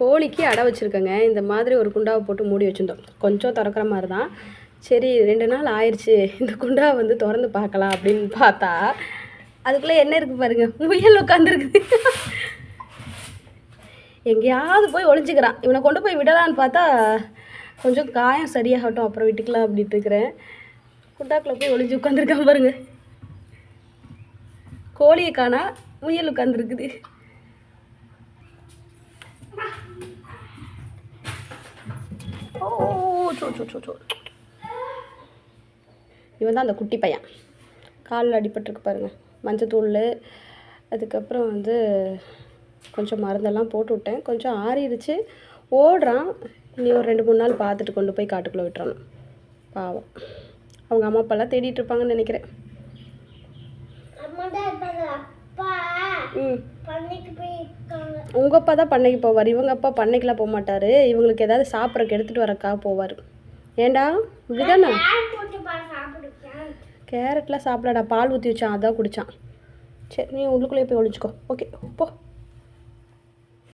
கோழிக்கு அடை வச்சுருக்கேங்க. இந்த மாதிரி ஒரு குண்டாவை போட்டு மூடி வச்சுருந்தோம். கொஞ்சம் திறக்கிற மாதிரி தான். சரி ரெண்டு நாள் ஆயிடுச்சு இந்த குண்டாவை வந்து திறந்து பார்க்கலாம் அப்படின்னு பார்த்தா அதுக்குள்ளே என்ன இருக்குது பாருங்கள் முயல் உட்காந்துருக்குது எங்கேயாவது போய் ஒளிஞ்சுக்கிறான். இவனை கொண்டு போய் விடலான்னு பார்த்தா கொஞ்சம் காயம் சரியாகட்டும் அப்புறம் விட்டுக்கலாம் அப்படின்ட்டு இருக்கிறேன். குண்டாக்குள்ளே போய் ஒளிஞ்சு உட்காந்துருக்கான் பாருங்கள் கோழியை காணா முயல் உட்காந்துருக்குது இவன் தான் அந்த குட்டி பையன். காலில் அடிபட்டிருக்கு பாருங்க. மஞ்சத்தூள் அதுக்கப்புறம் வந்து கொஞ்சம் மருந்தெல்லாம் போட்டு விட்டேன். கொஞ்சம் ஆறிடுச்சு. ஓடுறான். இனி ஒரு ரெண்டு மூணு நாள் பார்த்துட்டு கொண்டு போய் காட்டுக்குள்ளே விட்டுறணும். பாவம். அவங்க அம்மா அப்பாலாம் தேடிட்டு இருப்பாங்கன்னு நினைக்கிறேன். ம். உங்கள் அப்பா தான் பண்ணைக்கு போவார் இவங்க அப்பா பண்ணைக்கெலாம் போக மாட்டார். இவங்களுக்கு ஏதாவது சாப்பிட்றக்கு எடுத்துகிட்டு வரக்கா போவார். ஏண்டா? இப்படிதானே கேரட்லாம் சாப்பிடடா பால் ஊற்றி வச்சான் அதான் குடித்தான் சரி நீ உள்ளுக்குள்ளேயே போய் ஒழிச்சிக்கோ ஓகே போ.